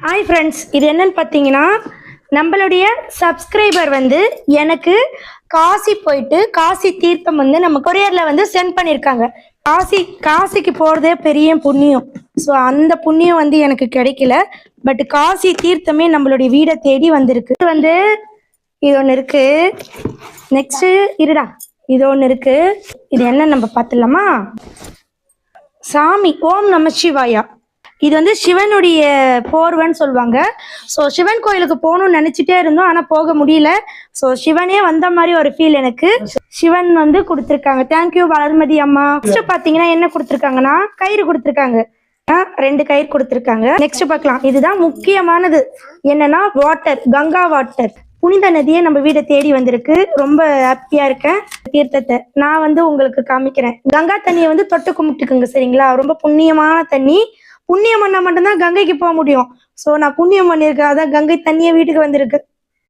Hi friends இது என்னன்னு பார்த்தீங்கன்னா நம்மளுடைய சப்ஸ்கிரைபர் வந்து எனக்கு காசி போயிட்டு காசி தீர்த்தம் வந்து நம்ம கொரியரில் வந்து சென்ட் பண்ணியிருக்காங்க காசி காசிக்கு போகிறதே பெரிய புண்ணியம். ஸோ அந்த புண்ணியம் வந்து எனக்கு கிடைக்கல. பட் காசி தீர்த்தமே நம்மளுடைய வீடை தேடி வந்திருக்கு. இது வந்து இது ஒன்று இருக்கு. நெக்ஸ்ட் இருடா. இது ஒன்று இருக்கு. இது என்ன நம்ம பார்த்துடலாமா? சாமி ஓம் நம சிவாயா. இது வந்து சிவனுடைய போர்வன்னு சொல்லுவாங்க. ஸோ சிவன் கோயிலுக்கு போகணும்னு நினச்சிட்டே இருந்தோம் ஆனால் போக முடியல. ஸோ சிவனே வந்த மாதிரி ஒரு ஃபீல் எனக்கு. சிவன் வந்து கொடுத்துருக்காங்க. தேங்க்யூ வளர்மதி அம்மா. நெக்ஸ்ட் பார்த்தீங்கன்னா என்ன கொடுத்துருக்காங்கன்னா கயிறு கொடுத்துருக்காங்க. ஆ, ரெண்டு கயிறு கொடுத்துருக்காங்க. நெக்ஸ்ட் பார்க்கலாம் இதுதான் முக்கியமானது. என்னன்னா வாட்டர் கங்கா வாட்டர் புனித நதியே நம்ம வீடை தேடி வந்திருக்கு. ரொம்ப ஹாப்பியா இருக்கேன். தீர்த்தத்தை நான் வந்து உங்களுக்கு காமிக்கிறேன். கங்கா தண்ணியை வந்து தொட்டு கும்பிட்டுக்குங்க சரிங்களா? ரொம்ப புண்ணியமான தண்ணி. புண்ணியம் பண்ணா மட்டும்தான் கங்கைக்கு போக முடியும். ஸோ நான் புண்ணியம் பண்ணியிருக்கேன். அதான் கங்கை தண்ணிய வீட்டுக்கு வந்திருக்கு.